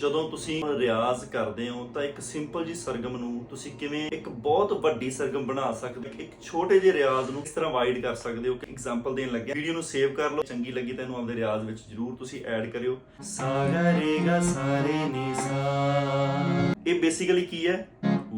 ਜਦੋਂ ਤੁਸੀਂ ਰਿਆਜ਼ ਕਰਦੇ ਹੋ, ਤਾਂ ਇੱਕ ਸਿੰਪਲ ਜੀ ਸਰਗਮ ਨੂੰ ਤੁਸੀਂ ਕਿਵੇਂ ਇੱਕ ਬਹੁਤ ਵੱਡੀ ਸਰਗਮ ਬਣਾ ਸਕਦੇ ਹੋ? ਇੱਕ ਛੋਟੇ ਜਿਹੇ ਰਿਆਜ਼ ਨੂੰ ਕਿਸ ਤਰ੍ਹਾਂ ਵਾਈਡ ਕਰ ਸਕਦੇ ਹੋ? ਐਗਜ਼ਾਮਪਲ ਦੇਣ ਲੱਗਿਆ। ਵੀਡੀਓ ਨੂੰ ਸੇਵ ਕਰ ਲਓ। ਚੰਗੀ ਲੱਗੀ ਤੈਨੂੰ ਆਪਦੇ ਰਿਆਜ਼ ਵਿੱਚ ਜਰੂਰ ਤੁਸੀਂ ਐਡ ਕਰਿਓ। ਸਾ ਗਾ ਰੇ ਗਾ ਸਾ ਰੇ ਨੀ ਸਾ ਇਹ ਬੇਸਿਕਲੀ ਕੀ ਹੈ?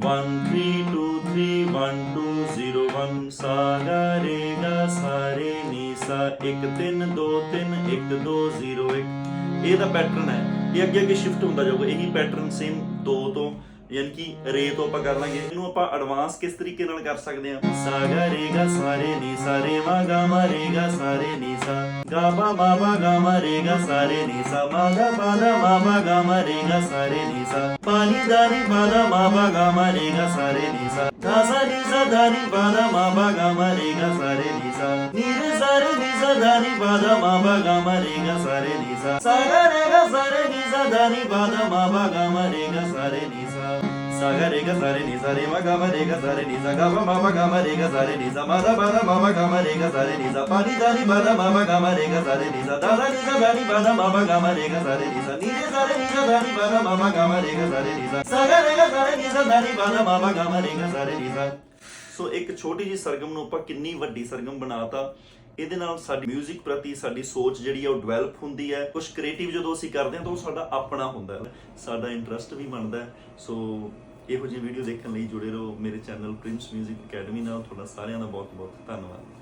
1 3 2 3 1 2 0 1 ਸਾ ਗਾ ਰੇ ਗਾ ਸਾ ਰੇ ਨੀ ਸਾ 1 3 2 3 1 2 0 1 ਇਹ ਦਾ ਪੈਟਰਨ ਹੈ। ਇਹ ਅੱਗੇ ਅੱਗੇ ਸ਼ਿਫਟ ਹੁੰਦਾ ਜਾਊਗਾ, ਇਹੀ ਪੈਟਰਨ ਸੇਮ 2 ਤੋਂ, ਯਾਨੀ ਕਿ ਰੇ ਤੋਂ ਆਪਾਂ ਕਰ ਲਾਂਗੇ। ਇਹਨੂੰ ਆਪਾਂ ਐਡਵਾਂਸ ਕਿਸ ਤਰੀਕੇ ਨਾਲ ਕਰ ਸਕਦੇ ਹਾਂ? ਸਾ ਗਾ ਰੇ ਗਾ ਸਾ ਨੀ ਸਾ ਮਾ ਗਾ ਮਾ ਰੇ ਗਾ ਸਾ ਨੀ ਸਾ ਗਾ ਬਾ ਮਾ ਬਾ ਗਾ ਮਾ ਰੇ ਗਾ ਸਾ ਨੀ ਸਾ ਮਾ ਗਾ ਬਾ ਦਾ ਮਾ ਬਾ ਗਾ ਮਾ ਰੇ ਗਾ ਸਾ ਨੀ ਸਾ ਪਾ ਦਾ ਨੀ ਬਾ ਦਾ ਮਾ ਬਾ ਗਾ ਮਾ ਰੇ ਗਾ ਸਾ ਨੀ ਸਾ ਧਾ ਸਾ ਨੀ ਸਾ ਧਾ ਨੀ ਬਾ ਦਾ ਮਾ ਬਾ ਗਾ ਮਾ ਰੇ ਗਾ ਸਾ ਨੀ ਸਾ ਨੀ ਰੇ ਸਾ ਨੀ ਸਾ ਧਾ ਨੀ ਬਾ ਦਾ ਮਾ ਬਾ ਗਾ ਮਾ ਰੇ ਗਾ ਸਾ ਨੀ ਸਾ ਸਾ ਗਾ ਰੇ ਗਾ ਸਾ ਰੇ ਨੀ ਸਾ ਧਾ ਨੀ ਬਾ ਦਾ ਮਾ ਬਾ ਗਾ ਮਾ ਰੇ ਗਾ ਸਾ ਰੇ ਨੀ ਸਾ ਸਾ ਗਾ ਰੇ ਗਾ ਸਾ ਰੇ ਨੀ ਸਾ ਰੇ ਮਾ ਗਾ ਮਾ ਰੇ ਗਾ ਸਾ ਰੇ ਨੀ ਸਾ ਗਾ ਬਾ ਮਾ ਬਾ ਗਾ ਮਾ ਰੇ ਗਾ ਸਾ ਰੇ ਨੀ ਸਾ ਮਾ ਦਾ ਬਾ ਦਾ ਮਾ ਬਾ ਗਾ ਮਾ ਰੇ ਗਾ ਸਾ ਰੇ ਨੀ ਸਾ ਪਾ ਨੀ ਦਾ ਨੀ ਬਾ ਦਾ ਮਾ ਬਾ ਗਾ ਮਾ ਰੇ ਗਾ ਸਾ ਰੇ ਨੀ ਸਾ ਦਾ ਦਾ ਨੀ ਸਾ ਦਾ ਨੀ ਬਾ ਦਾ ਮਾ ਬਾ ਗਾ ਮਾ ਰੇ ਗਾ ਸਾ ਰੇ ਨੀ ਸਾ ਨੀ ਰੇ ਸਾ ਰੇ ਨੀ ਸਾ ਦਾ ਨੀ ਬਾ ਦਾ ਮਾ ਬਾ ਗਾ ਮਾ ਰੇ ਗਾ ਸਾ ਰੇ ਨੀ ਸਾ ਸਾ ਗਾ ਰੇ ਗਾ ਸਾ ਰੇ ਨੀ ਸਾ ਦਾ ਨੀ ਬਾ ਦਾ ਮਾ ਬਾ ਗਾ ਮਾ ਰੇ ਗਾ ਸਾ ਰੇ ਨੀ ਸਾ ਸੋ ਇੱਕ ਛੋਟੀ ਜੀ ਸਰਗਮ ਨੂੰ ਆਪਾਂ ਕਿੰਨੀ ਵੱਡੀ ਸਰਗਮ ਬਣਾਤਾ ਇਹਦੇ ਨਾਲ ਸਾਡੀ 뮤직 ਪ੍ਰਤੀ ਸਾਡੀ ਸੋਚ ਜਿਹੜੀ ਹੈ ਉਹ ਡਿਵੈਲਪ ਹੁੰਦੀ ਹੈ ਕੁਝ ਕ੍ਰੀਏਟਿਵ ਜਦੋਂ ਅਸੀਂ ਕਰਦੇ ਹਾਂ ਤਾਂ ਉਹ ਸਾਡਾ ਆਪਣਾ ਹੁੰਦਾ ਹੈ ਸਾਡਾ ਇੰਟਰਸਟ ਵੀ ਬਣਦਾ ਹੈ ਸੋ ਇਹੋ ਜਿਹੀ ਵੀਡੀਓ ਦੇਖਣ ਲਈ ਜੁੜੇ ਰਹੋ ਮੇਰੇ ਚੈਨਲ ਪ੍ਰਿੰਸ 뮤직 ਅਕੈਡਮੀ ਨਾਲ ਤੁਹਾਡਾ ਸਾਰਿਆਂ ਦਾ ਬਹੁਤ ਬਹੁਤ ਧੰਨਵਾਦ